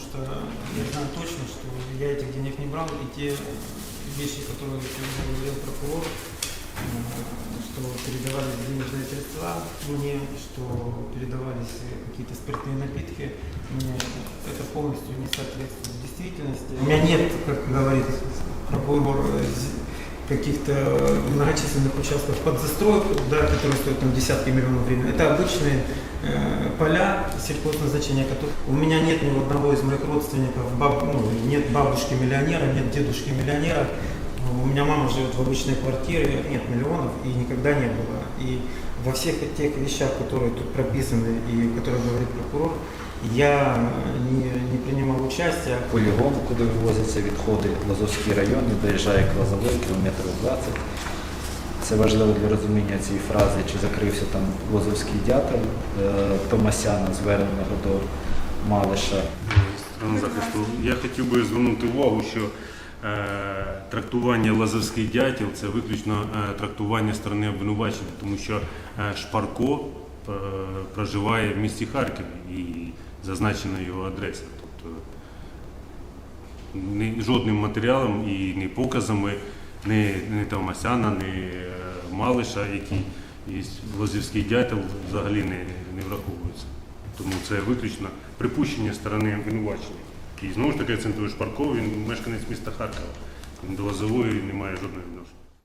что я знаю точно, что я этих денег не брал, и те вещи, которые сегодня говорил прокурор, э, что передавались денежные средства мне, что передавались какие-то спиртные напитки, мне это полностью не соответствует действительности. У меня нет, как говорит прокурор, каких-то многочисленных участков под застройку, да, которые стоят там десятки миллионов гривен. Это обычные э, поля сельхозназначения, которых у меня нет ни одного из моих родственников, баб- ну, нет бабушки миллионера, нет дедушки миллионера. У меня мама живет в обычной квартире, нет миллионов и никогда не было. И во всех тех вещах, которые тут прописаны и которые говорит прокурор, я не, не принимал участия. Полігон, куди вивозяться відходи, Лазовський район, і доїжджає к Лозовой, кілометрів 20. Це важливо для розуміння цієї фрази, чи закрився там Лозовський дятел е, Томасяна, зверненого до Малиша. Захисту. Я хотів би звернути увагу, що е, трактування Лазовський дятел це виключно е, трактування сторони обвинувачення, тому що е, Шпарко е, проживає в місті Харкові і зазначена його адреса. Тобто ні, жодним матеріалом і ні показами ні, ні Томасяна, ні е, Малиша, який є Лазівський дятел, взагалі не, не враховуються. Тому це виключно припущення сторони обвинувачення. І знову ж таки акцентую Шпарков, він мешканець міста Харкова. Він до Лозової не має жодного відношення.